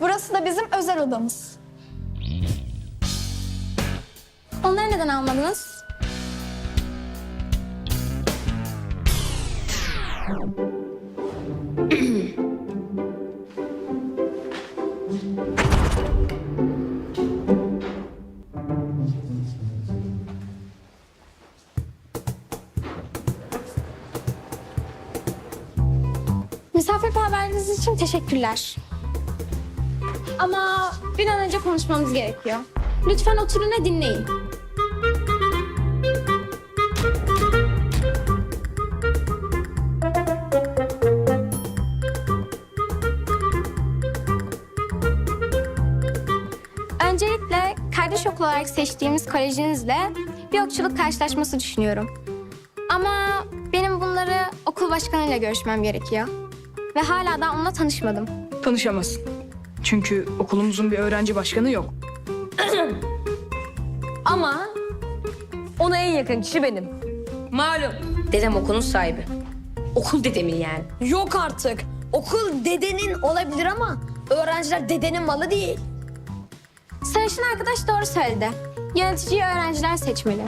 Burası da bizim özel odamız. Onları neden almadınız? Misafirperverliğiniz için teşekkürler. Ama bir an önce konuşmamız gerekiyor. Lütfen oturun ve dinleyin. Öncelikle kardeş okul olarak seçtiğimiz kolejinizle bir okçuluk karşılaşması düşünüyorum. Ama benim bunları okul başkanıyla görüşmem gerekiyor. Ve hala da onunla tanışmadım. Tanışamazsın. Çünkü okulumuzun bir öğrenci başkanı yok. Ama ona en yakın kişi benim. Malum dedem okulun sahibi. Okul dedemin yani. Yok artık. Okul dedenin olabilir ama öğrenciler dedenin malı değil. Sarışın arkadaş doğru söyledi. Yöneticiyi öğrenciler seçmeli.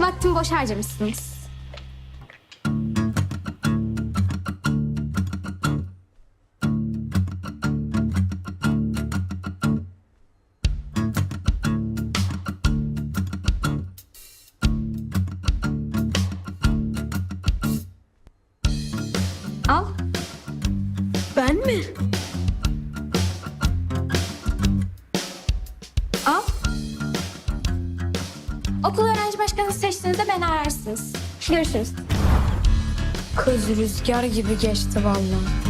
Vaktimi boş harcamışsınız. Ben mi? Al. Okul öğrenci başkanı seçtiğinizde beni ararsınız. Görüşürüz. Kız rüzgar gibi geçti vallahi.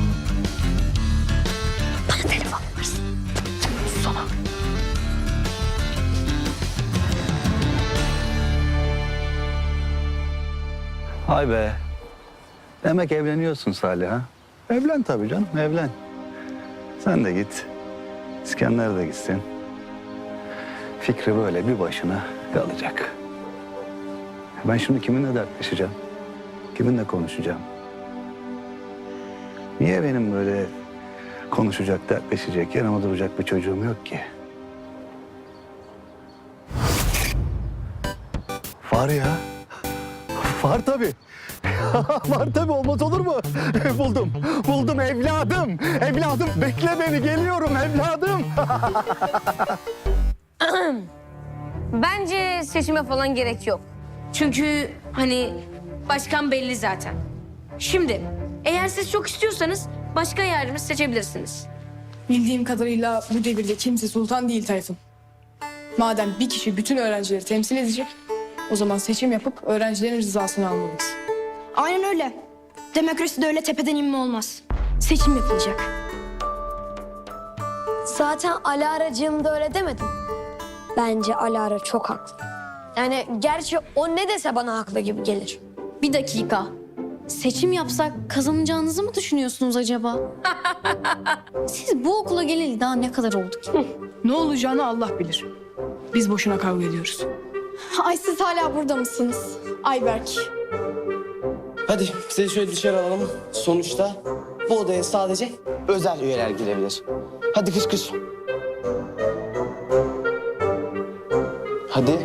Hay be. Demek evleniyorsun Salih ha? Evlen tabii canım, evlen. Sen de git. İskender de gitsin. Fikri böyle bir başına kalacak. Ben şimdi kiminle dertleşeceğim? Kiminle konuşacağım? Niye benim böyle konuşacak, dertleşecek, yanıma duracak bir çocuğum yok ki? Var ya. Var tabii. Var tabii olmaz olur mu? buldum. Buldum evladım. Evladım bekle beni geliyorum evladım. Bence seçime falan gerek yok. Çünkü hani başkan belli zaten. Şimdi eğer siz çok istiyorsanız başka yardımcı seçebilirsiniz. Bildiğim kadarıyla bu devirde kimse sultan değil Tayfun. Madem bir kişi bütün öğrencileri temsil edecek, o zaman seçim yapıp öğrencilerin rızasını almalıyız. Aynen öyle. Demokraside öyle tepeden inme olmaz. Seçim yapılacak. Zaten Alara'cığım da öyle demedim. Bence Alara çok haklı. Yani gerçi o ne dese bana haklı gibi gelir. Bir dakika. Seçim yapsak kazanacağınızı mı düşünüyorsunuz acaba? Siz bu okula geleli daha ne kadar oldu ki? Ne olacağını Allah bilir. Biz boşuna kavga ediyoruz. Ay siz hala burada mısınız? Ayberk. Hadi sizi şöyle dışarı alalım. Sonuçta bu odaya sadece özel üyeler girebilir. Hadi kış kış. Hadi.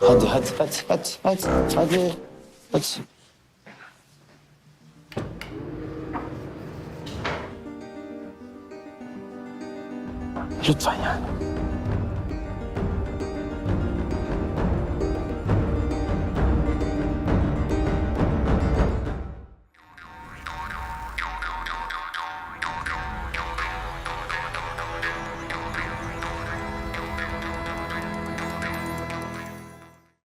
Hadi hadi hadi hadi hadi hadi. Hadi. Lütfen yani.